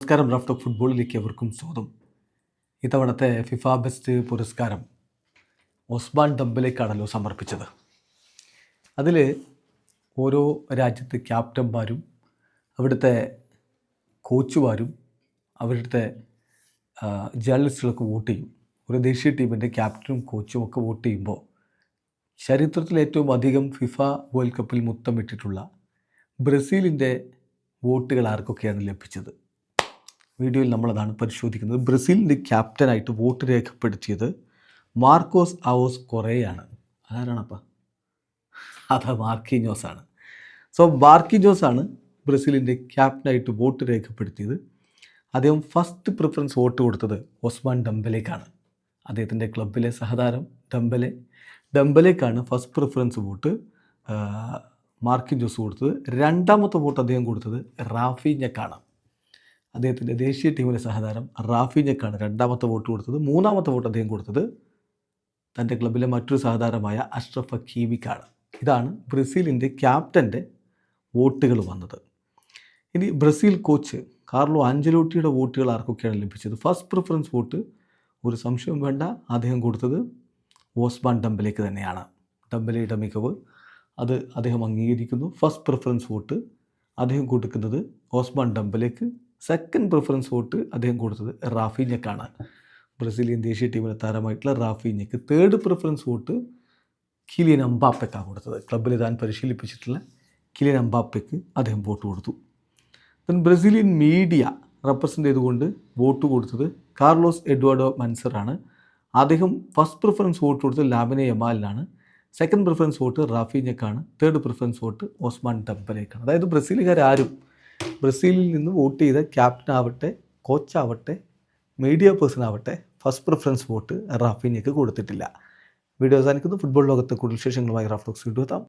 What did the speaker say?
നമസ്കാരം raft of ഫുട്ബോളിലേക്ക് എവർക്കും സ്വാഗതം. ഇത്തവണത്തെ ഫിഫ ബെസ്റ്റ് പുരസ്കാരം ഒസ്മാൻ ഡംബലേക്കാണല്ലോ സമർപ്പിച്ചത്. അതിൽ ഓരോ രാജ്യത്തെ ക്യാപ്റ്റന്മാരും അവിടുത്തെ കോച്ചുമാരും അവരുടെ ജേർണലിസ്റ്റുകളൊക്കെ വോട്ട് ചെയ്യും. ഒരു ദേശീയ ടീമിന്റെ ക്യാപ്റ്റനും കോച്ചും ഒക്കെ വോട്ട് ചെയ്യുമ്പോൾ ചരിത്രത്തിൽ ഏറ്റവും അധികം ഫിഫ വേൾഡ് കപ്പിൽ മുത്തമിട്ടിട്ടുള്ള ബ്രസീലിന്റെ വോട്ടുകൾ ആർക്കൊക്കെയാണ് ലഭിച്ചത്? വീഡിയോയിൽ നമ്മളതാണ് പരിശോധിക്കുന്നത്. ബ്രസീലിന്റെ ക്യാപ്റ്റനായിട്ട് വോട്ട് രേഖപ്പെടുത്തിയത് മാർക്കോസ് അവോസ് കൊറേയാണ്. ആരാണപ്പാ? അതാ മാർക്കിഞ്ഞോസ് ആണ് സോ മാർക്കിഞ്ഞോസ് ആണ് ബ്രസീലിന്റെ ക്യാപ്റ്റനായിട്ട് വോട്ട് രേഖപ്പെടുത്തിയത്. അദ്ദേഹം ഫസ്റ്റ് പ്രിഫറൻസ് വോട്ട് കൊടുത്തത് ഒസ്മാൻ ഡംബലേക്കാണ്. അദ്ദേഹത്തിന്റെ ക്ലബിലെ സഹതാരം ഡംബലെ. ഡംബലേക്കാണ് first preference vote Marquinhos കൊടുത്തത്. രണ്ടാമത്തെ വോട്ട് അദ്ദേഹം കൊടുത്തത് റാഫീഞ്ഞക്കാണ്. അദ്ദേഹത്തിന്റെ ദേശീയ ടീമിലെ സഹതാരം റാഫിഞ്ഞക്കാണ് രണ്ടാമത്തെ വോട്ട് കൊടുത്തത്. മൂന്നാമത്തെ വോട്ട് അദ്ദേഹം കൊടുത്തത് തന്റെ ക്ലബിലെ മറ്റൊരു സഹതാരമായ അഷ്റഫ് ഹക്കീമിക്കാണ് ഇതാണ് ബ്രസീലിന്റെ ക്യാപ്റ്റന്റെ വോട്ടുകൾ വന്നത്. ഇനി ബ്രസീൽ കോച്ച് കാർലോ ആഞ്ചലോട്ടിയുടെ വോട്ടുകൾ ആർക്കൊക്കെയാണ് ലഭിച്ചത്? ഫസ്റ്റ് പ്രിഫറൻസ് വോട്ട് ഒരു സംശയവും വേണ്ട അദ്ദേഹം കൊടുത്തത് ഓസ്മാൻ ഡംബലേക്ക് തന്നെയാണ്. ഡംബലയുടെ മികവ് അത് അദ്ദേഹം അംഗീകരിക്കുന്നു. ഫസ്റ്റ് പ്രിഫറൻസ് വോട്ട് അദ്ദേഹം കൊടുക്കുന്നത് ഓസ്മാൻ ഡംബലേക്ക് സെക്കൻഡ് പ്രിഫറൻസ് വോട്ട് അദ്ദേഹം കൊടുത്തത് റാഫീഞ്ഞക്കാണ്. ബ്രസീലിയൻ ദേശീയ ടീമിലെ താരമായിട്ടുള്ള റാഫീഞ്ഞക്ക്. തേർഡ് പ്രിഫറൻസ് വോട്ട് കിലിയൻ അമ്പാപ്പയ്ക്കാണ് കൊടുത്തത്. ക്ലബ്ബിൽ താൻ പരിശീലിപ്പിച്ചിട്ടുള്ള കിലിയൻ അമ്പാപ്പയ്ക്ക് അദ്ദേഹം വോട്ട് കൊടുത്തു. ദെൻ ബ്രസീലിയൻ മീഡിയ റെപ്രസെന്റ് ചെയ്തുകൊണ്ട് വോട്ട് കൊടുത്തത് കാർലോസ് എഡ്വാർഡോ മൻസറാണ് അദ്ദേഹം ഫസ്റ്റ് പ്രിഫറൻസ് വോട്ട് കൊടുത്തത് ലാമിനെ യമാലിനാണ്. സെക്കൻഡ് പ്രിഫറൻസ് വോട്ട് റാഫീഞ്ഞക്കാണ്. തേർഡ് പ്രിഫറൻസ് വോട്ട് ഓസ്മാൻ ഡംബലേക്കാണ് അതായത് ബ്രസീലുകാരും ബ്രസീലിൽ നിന്ന് വോട്ട് ചെയ്ത ക്യാപ്റ്റൻ ആവട്ടെ കോച്ചാവട്ടെ മീഡിയ പേഴ്സൺ ആവട്ടെ ഫസ്റ്റ് പ്രിഫറൻസ് വോട്ട് റാഫിനേക്ക് കൊടുത്തിട്ടില്ല. വീഡിയോ അവസാനിക്കുന്നു. ഫുട്ബോൾ ലോകത്തെ കൂടുതൽ വിശേഷങ്ങളുമായി റാഫ്ലോക്സ് വീഡിയോ എത്താം.